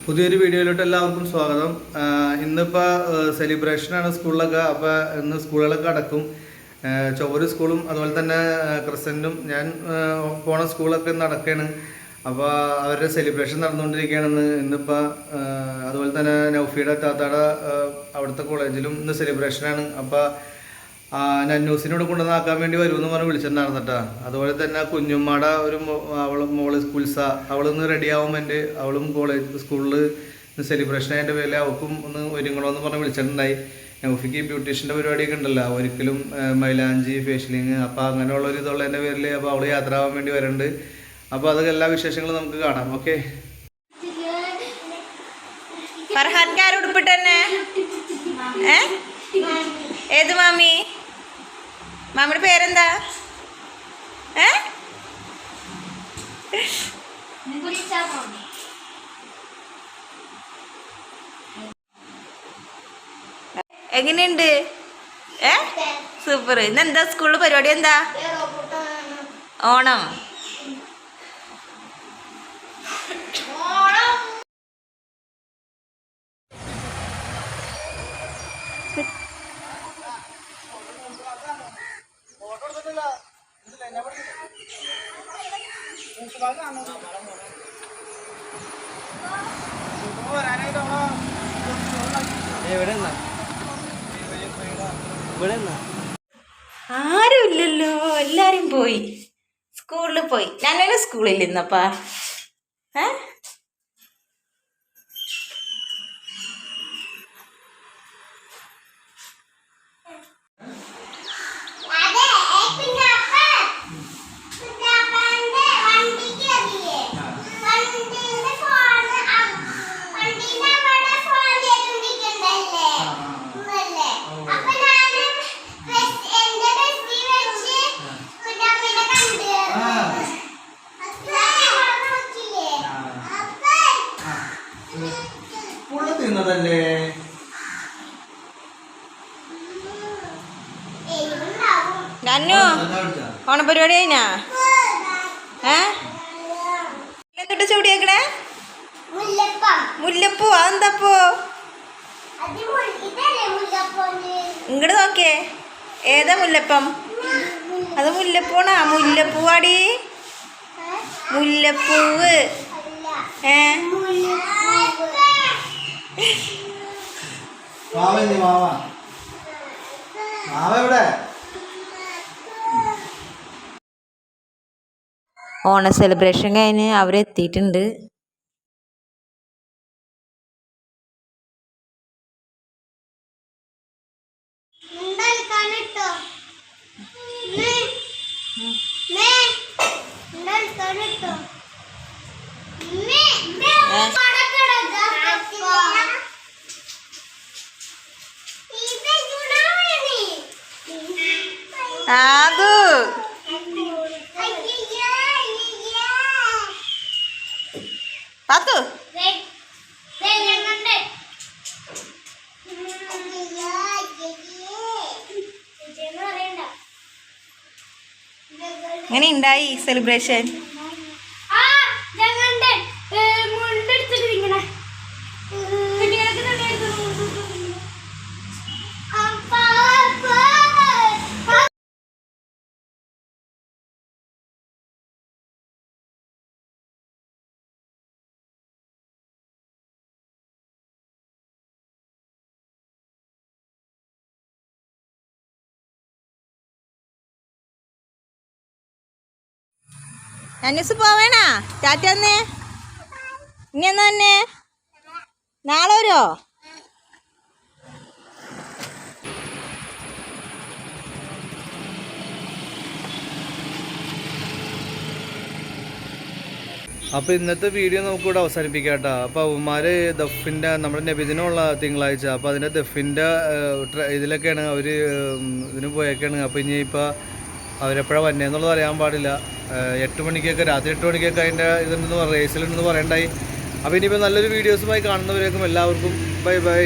പുതിയൊരു വീഡിയോയിലോട്ട് എല്ലാവർക്കും സ്വാഗതം. ഇന്നിപ്പോൾ സെലിബ്രേഷനാണ് സ്കൂളിലൊക്കെ. അപ്പോൾ ഇന്ന് സ്കൂളുകളൊക്കെ അടക്കും. ചൊവ്വൊരു സ്കൂളും അതുപോലെ തന്നെ ക്രിസന്റും ഞാൻ പോണ സ്കൂളൊക്കെ ഇന്ന് അപ്പോൾ അവരുടെ സെലിബ്രേഷൻ നടന്നുകൊണ്ടിരിക്കുകയാണെന്ന് ഇന്നിപ്പോൾ അതുപോലെ തന്നെ നൗഫിയുടെ താത്താടെ അവിടുത്തെ കോളേജിലും ഇന്ന് സെലിബ്രേഷനാണ് അപ്പോൾ നന്നൂസിനോട് കൊണ്ടുവന്നാക്കാൻ വേണ്ടി വരുമെന്ന് പറഞ്ഞ് വിളിച്ചിട്ടുണ്ടായിരുന്നു കേട്ടോ അതുപോലെ തന്നെ കുഞ്ഞുമ്മയുടെ ഒരു അവൾ മോൾ സ്കൂൾസ അവളൊന്ന് റെഡി ആവുമ്പോൾ അവളും കോളേജ് സ്കൂളിൽ സെലിബ്രേഷൻ അതിന്റെ പേരിൽ അവൾക്കും ഒന്ന് ഒരുങ്ങണമെന്ന് പറഞ്ഞ് വിളിച്ചിട്ടുണ്ടായി. നൗഫിക്ക് ബ്യൂട്ടീഷ്യന്റെ പരിപാടിയൊക്കെ ഉണ്ടല്ലോ ഒരിക്കലും മൈലാഞ്ചി ഫേഷ്യലിങ് അപ്പോൾ അങ്ങനെയുള്ള ഒരു ഇതുള്ളതിന്റെ പേരിൽ അപ്പോൾ അവൾ യാത്ര ആവാൻ വേണ്ടി വരുന്നുണ്ട് അപ്പോൾ അതൊക്കെ എല്ലാ വിശേഷങ്ങളും നമുക്ക് കാണാം ഓക്കെ? ഉടുപ്പിട്ടെന്നെ ഏ? ഏത് മാമി? മാമിയുടെ പേരെന്താ? ഏ? എങ്ങനെയുണ്ട്? ഏ? സൂപ്പർ ഇന്ന് എന്താ സ്കൂളിൽ പരിപാടി എന്താ? ഓണം. ആരും ഇല്ലല്ലോ എല്ലാരും പോയി. സ്കൂളിൽ പോയി. ഞാനും സ്കൂളിൽ ഇന്നപ്പാ. ഏ? പുള്ള തിന്നതല്ലേ? നന്നു ഓണപരിപാടി കഴിഞ്ഞാ? ഏ? ചൂടിയേക്കണേ മുല്ലപ്പൂ അതെന്താപ്പോ? ഇങ്ങട് നോക്കിയേ. ഏതാ മുല്ലപ്പം? അത് മുല്ലപ്പൂണാ മുല്ലപ്പൂവാടി. മുല്ലപ്പൂവ്. ഏ? മാവ എന്തി മാവ? മാവ എവിടെ? ഓണ സെലിബ്രേഷൻ കഴിഞ്ഞ് അവരെത്തിയിട്ടുണ്ട് ആദു പാത്തു എങ്ങനെ ഉണ്ടായി സെലിബ്രേഷൻ അന്വേസ് പോവേണാ? ടാറ്റ ഇനി എന്നാ തന്നെ നാളെ വരുമോ അപ്പോൾ ഇന്നത്തെ വീഡിയോ നമുക്കിവിടെ അവസാനിപ്പിക്കാം കേട്ടോ. അപ്പോൾ അവന്മാര് ദഫിന്റെ നമ്മുടെ നബിദിനുള്ള തിങ്കളാഴ്ച അപ്പോൾ അതിന്റെ ദഫിന്റെ ഇതിലൊക്കെയാണ് അവർ ഇതിന് പോയേക്കാണ്. അപ്പോൾ ഇനിയിപ്പോൾ അവരെപ്പോഴാണ് വന്നേന്നുള്ളത് അറിയാൻ പാടില്ല. എട്ട് മണിക്കൊക്കെ രാത്രി എട്ട് മണിക്കൊക്കെ അതിന്റെ ഇതുണ്ടെന്ന് റേസിലുണ്ടെന്ന് പറയണ്ടായി. അപ്പോൾ ഇനിയിപ്പോൾ നല്ലൊരു വീഡിയോസുമായി കാണുന്നവരേക്കും എല്ലാവർക്കും ബൈ ബൈ